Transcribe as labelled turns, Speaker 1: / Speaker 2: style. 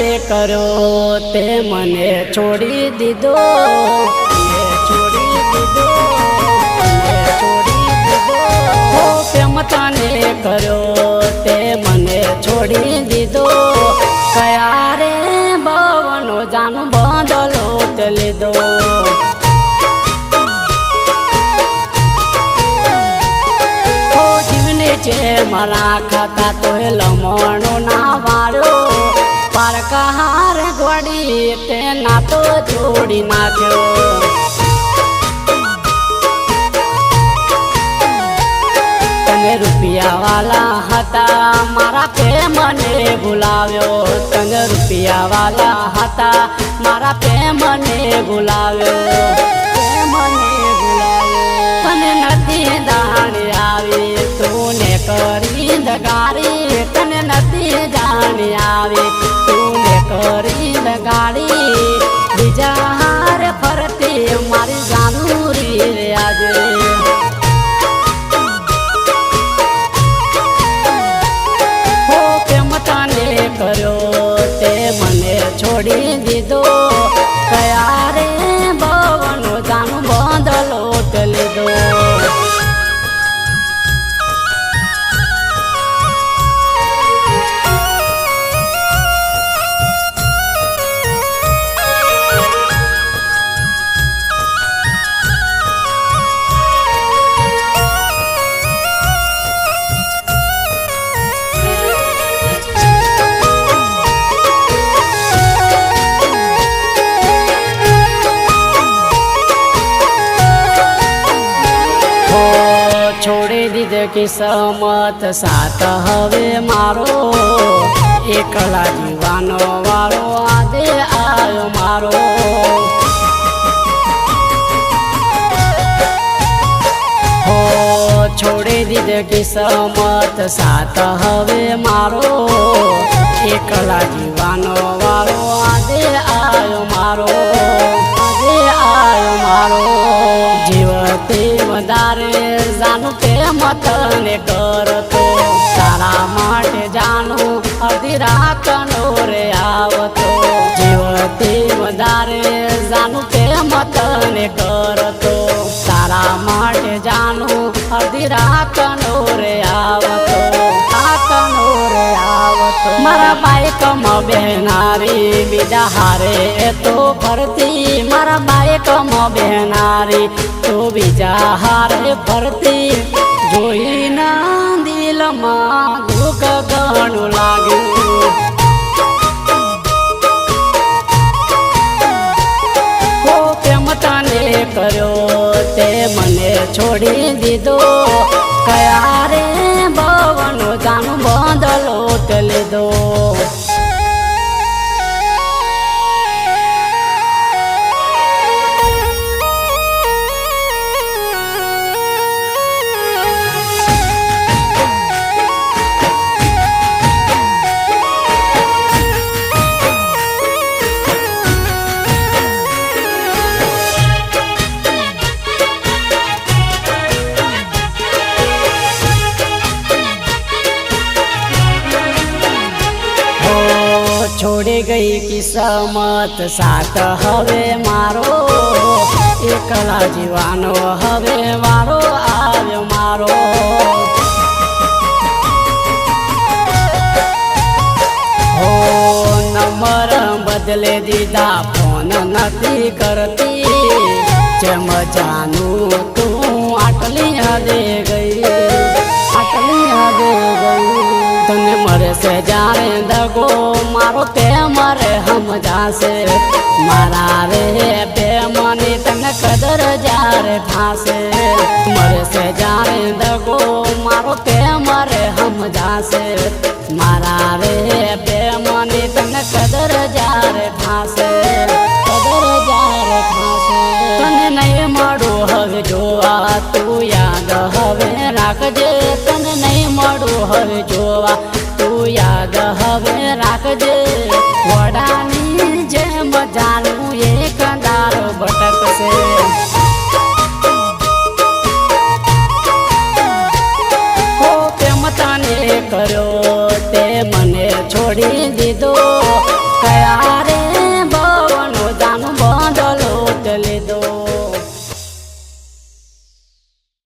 Speaker 1: કર્યો તે મને છોડી દીધો. છોડી દીધો છોડી દીધો. હો પ્રેમ કર્યો તે મને છોડી દીધો. કયા રે ભવનો જાનું બંધલો તે લીધો. છે મારા ખાતા તો લમણો ના વાળો પારકાર ગોડી તે ના તો છોડી નાખ્યો. તને રૂપિયા વાલા હતા, મારા પ્રેમને ભૂલાવ્યો. તને રૂપિયા વાલા હતા, મારા ભૂલાવ્યો. પ્રેમને ભૂલાવ્યો. તને નથી દાણે આવી, તું ને કરી દગારી. તને નથી જાણી આવી. રે આજે. હો પ્રેમ તને કર્યો તે મને છોડી દીધો? કિસ્મત સાત હવે મારો. એકલા જીવાનો વાળો આદે આવ્યો મારો. છોડી દીધે કિસ્મત સાત હવે મારો. વધારે જાનું તે મતને કરતો. તારા માટે જાનું અડધી રાતનો રે આવતો. જીવતી વધારે જાનું તે મતને કરતો. તારા માટે જાનું અડધી રાતનો મારા બાઈકમાં બેનારી બીજા હારે તો ફરતી. મારા બાઈકમાં બેનારી તો બીજા હારે ફરતી. જોઈના દિલમાં દુઃખ ઘણું લાગ્યું. કર્યો તે મને છોડી દીધો. કયા છોડી ગઈ કિસ્મત સાથ હવે મારો. એકલા જીવાનો હવે મારો આવ્યો મારો. હો, નંબર બદલે દીધા, ફોન નથી કરતી. જેમ જાનું તું આટલી હદે મરે જાણે દગો મારો તે મરે સમજાશે મારા રે છોડી દીધો.